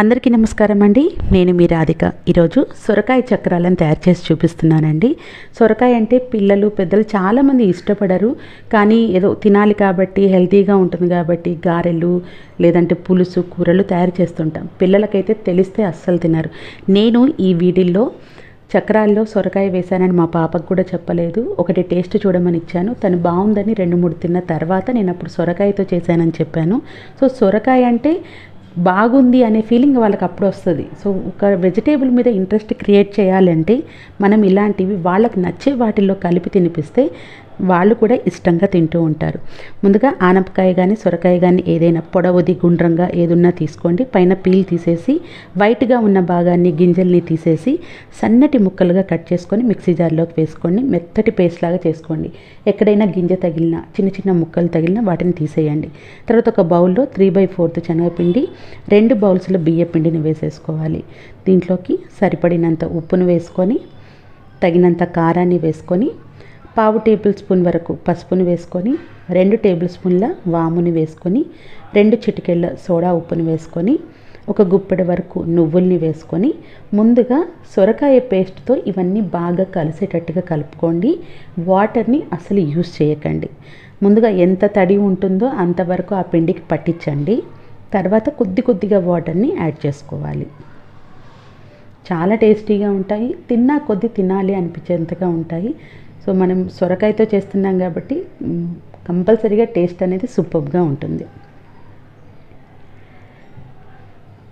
అందరికీ నమస్కారం అండి. నేను మీ రాధిక. ఈరోజు సొరకాయ చక్రాలను తయారు చేసి చూపిస్తున్నానండి. సొరకాయ అంటే పిల్లలు పెద్దలు చాలామంది ఇష్టపడరు. కానీ ఏదో తినాలి కాబట్టి హెల్తీగా ఉంటుంది కాబట్టి గారెలు లేదంటే పులుసు కూరలు తయారు చేస్తుంటాం. పిల్లలకైతే తెలిస్తే అస్సలు తినరు. నేను ఈ వీడిల్లో చక్రాల్లో సొరకాయ వేశానని మా పాపకు కూడా చెప్పలేదు. ఒకటి టేస్ట్ చూడమని ఇచ్చాను. తను బాగుందని రెండు మూడు తిన్న తర్వాత నేను అప్పుడు సొరకాయతో చేశానని చెప్పాను. సో సొరకాయ అంటే బాగుంది అనే ఫీలింగ్ వాళ్ళకి అప్పుడు వస్తుంది. సో ఒక వెజిటేబుల్ మీద ఇంట్రెస్ట్ క్రియేట్ చేయాలంటే మనం ఇలాంటివి వాళ్ళకి నచ్చే వాటిల్లో కలిపి తినిపిస్తే వాళ్ళు కూడా ఇష్టంగా తింటూ ఉంటారు. ముందుగా ఆనపకాయ కానీ సొరకాయ కానీ ఏదైనా పొడవుది గుండ్రంగా ఏదున్నా తీసుకోండి. పైన పీల్ తీసేసి వైట్గా ఉన్న భాగాన్ని గింజల్ని తీసేసి సన్నటి ముక్కలుగా కట్ చేసుకొని మిక్సీ జార్లోకి వేసుకోండి. మెత్తటి పేస్ట్ లాగా చేసుకోండి. ఎక్కడైనా గింజ తగిలినా చిన్న చిన్న ముక్కలు తగిలినా వాటిని తీసేయండి. తర్వాత ఒక బౌల్లో త్రీ బై ఫోర్త్ శనగపిండి రెండు బౌల్స్లో బియ్య పిండిని వేసేసుకోవాలి. దీంట్లోకి సరిపడినంత ఉప్పును వేసుకొని తగినంత కారాన్ని వేసుకొని పావు టేబుల్ స్పూన్ వరకు పసుపును వేసుకొని రెండు టేబుల్ స్పూన్ల వాముని వేసుకొని రెండు చిటికెళ్ళ సోడా ఉప్పుని వేసుకొని ఒక గుప్పెడు వరకు నువ్వుల్ని వేసుకొని ముందుగా సొరకాయ పేస్ట్తో ఇవన్నీ బాగా కలిసేటట్టుగా కలుపుకోండి. వాటర్ని అసలు యూస్ చేయకండి. ముందుగా ఎంత తడి ఉంటుందో అంతవరకు ఆ పిండికి పట్టించండి. తర్వాత కొద్ది కొద్దిగా వాటర్ని యాడ్ చేసుకోవాలి. చాలా టేస్టీగా ఉంటాయి. తిన్నా కొద్ది తినాలి అనిపించేంతగా ఉంటాయి. సో మనం సొరకాయతో చేస్తున్నాం కాబట్టి కంపల్సరీగా టేస్ట్ అనేది సూపర్గా ఉంటుంది.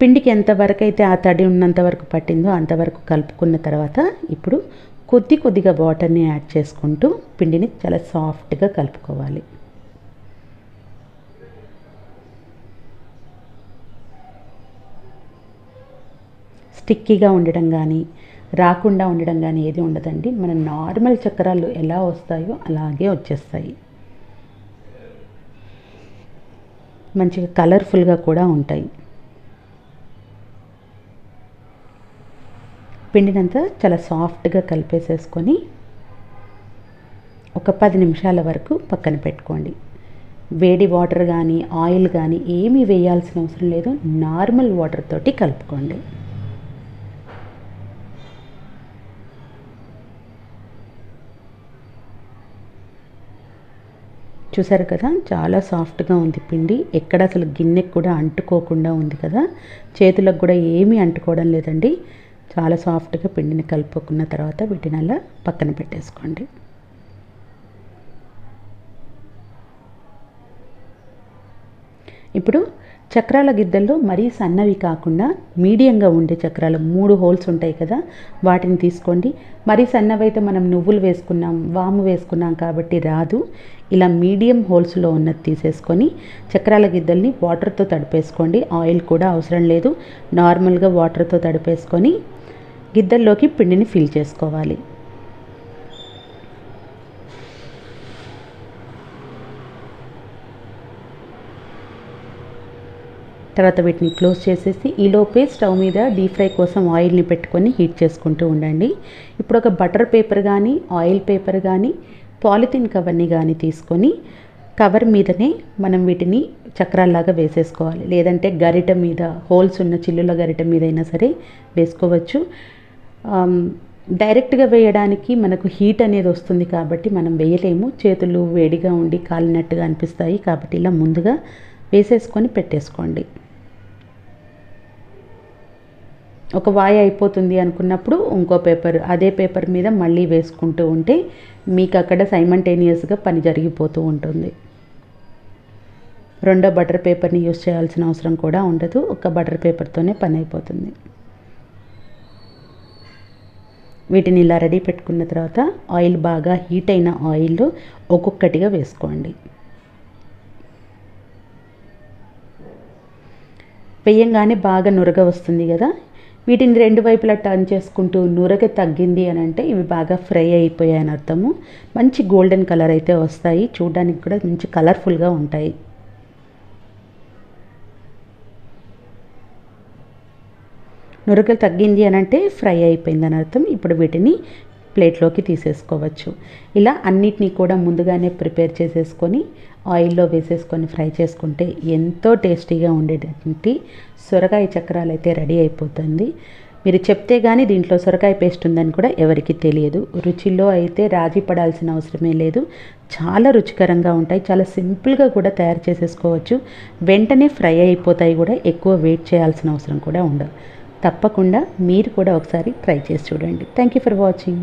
పిండికి ఎంతవరకు అయితే ఆ తడి ఉన్నంత వరకు పట్టిందో అంతవరకు కలుపుకున్న తర్వాత ఇప్పుడు కొద్ది కొద్దిగా వాటర్ని యాడ్ చేసుకుంటూ పిండిని చాలా సాఫ్ట్గా కలుపుకోవాలి. స్టిక్కీగా ఉండడం కానీ రాకుండా ఉండడం కానీ ఏది ఉండదండి. మన నార్మల్ చక్రాలు ఎలా వస్తాయో అలాగే వచ్చేస్తాయి. మంచిగా కలర్ఫుల్గా కూడా ఉంటాయి. పిండినంతా చాలా సాఫ్ట్గా కలిపేసేసుకొని ఒక పది నిమిషాల వరకు పక్కన పెట్టుకోండి. వేడి వాటర్ కానీ ఆయిల్ కానీ ఏమీ వేయాల్సిన అవసరం లేదు. నార్మల్ వాటర్ తోటి కలుపుకోండి. చూసారు కదా చాలా సాఫ్ట్గా ఉంది పిండి. ఎక్కడ అసలు గిన్నెకి కూడా అంటుకోకుండా ఉంది కదా. చేతులకు కూడా ఏమీ అంటుకోవడం లేదండి. చాలా సాఫ్ట్గా పిండిని కలుపుకున్న తర్వాత వీటిని అలా పక్కన పెట్టేసుకోండి. ఇప్పుడు చక్రాల గిద్దల్లో మరీ సన్నవి కాకుండా మీడియంగా ఉండే చక్రాలు మూడు హోల్స్ ఉంటాయి కదా వాటిని తీసుకోండి. మరీ సన్నవైతే మనం నువ్వులు వేసుకున్నాం వాము వేసుకున్నాం కాబట్టి రాదు. ఇలా మీడియం హోల్స్లో ఉన్నది తీసేసుకొని చక్రాల గిద్దల్ని వాటర్తో తడిపేసుకోండి. ఆయిల్ కూడా అవసరం లేదు. నార్మల్గా వాటర్తో తడిపేసుకొని గిద్దల్లోకి పిండిని ఫిల్ చేసుకోవాలి. తర్వాత వీటిని క్లోజ్ చేసేసి ఈలోపే స్టవ్ మీద డీప్ ఫ్రై కోసం ఆయిల్ని పెట్టుకొని హీట్ చేసుకుంటూ ఉండండి. ఇప్పుడు ఒక బటర్ పేపర్ కానీ ఆయిల్ పేపర్ కానీ పాలిథిన్ కవర్ని కానీ తీసుకొని కవర్ మీదనే మనం వీటిని చక్రాల్లాగా వేసేసుకోవాలి. లేదంటే గరిట మీద హోల్స్ ఉన్న చిల్లుల గరిట మీద అయినా సరే వేసుకోవచ్చు. డైరెక్ట్గా వేయడానికి మనకు హీట్ అనేది వస్తుంది కాబట్టి మనం వేయలేము. చేతులు వేడిగా ఉండి కాలినట్టుగా అనిపిస్తాయి కాబట్టి ఇలా ముందుగా వేసేసుకొని పెట్టేసుకోండి. ఒక వాయి అయిపోతుంది అనుకున్నప్పుడు ఇంకో పేపర్ అదే పేపర్ మీద మళ్ళీ వేసుకుంటూ ఉంటే మీకు అక్కడ సైమంటేనియస్గా పని జరిగిపోతూ ఉంటుంది. రెండో బటర్ పేపర్ని యూస్ చేయాల్సిన అవసరం కూడా ఉండదు. ఒక బటర్ పేపర్తోనే పని అయిపోతుంది. వీటిని ఇలా రెడీ పెట్టుకున్న తర్వాత ఆయిల్ బాగా హీట్ అయిన ఆయిల్ ఒక్కొక్కటిగా వేసుకోండి. వేయంగానే బాగా నురగ వస్తుంది కదా. వీటిని రెండు వైపులా టర్న్ చేసుకుంటూ నురగ తగ్గింది అని అంటే ఇవి బాగా ఫ్రై అయిపోయాయి అని అర్థము. మంచి గోల్డెన్ కలర్ అయితే వస్తాయి. చూడడానికి కూడా మంచి కలర్ఫుల్గా ఉంటాయి. నురగలు తగ్గింది అని అంటే ఫ్రై అయిపోయింది అని అర్థం. ఇప్పుడు వీటిని ప్లేట్లోకి తీసేసుకోవచ్చు. ఇలా అన్నిటినీ కూడా ముందుగానే ప్రిపేర్ చేసేసుకొని ఆయిల్లో వేసేసుకొని ఫ్రై చేసుకుంటే ఎంతో టేస్టీగా ఉండేటటువంటి సొరకాయ చక్రాలు అయితే రెడీ అయిపోతుంది. మీరు చెప్తే కానీ దీంట్లో సొరకాయ పేస్ట్ ఉందని కూడా ఎవరికి తెలియదు. రుచిలో అయితే రాజీ పడాల్సిన అవసరమే లేదు. చాలా రుచికరంగా ఉంటాయి. చాలా సింపుల్గా కూడా తయారు చేసేసుకోవచ్చు. వెంటనే ఫ్రై అయిపోతాయి కూడా. ఎక్కువ వెయిట్ చేయాల్సిన అవసరం కూడా ఉండదు. తప్పకుండా మీరు కూడా ఒకసారి ట్రై చేసి చూడండి. Thank you for watching.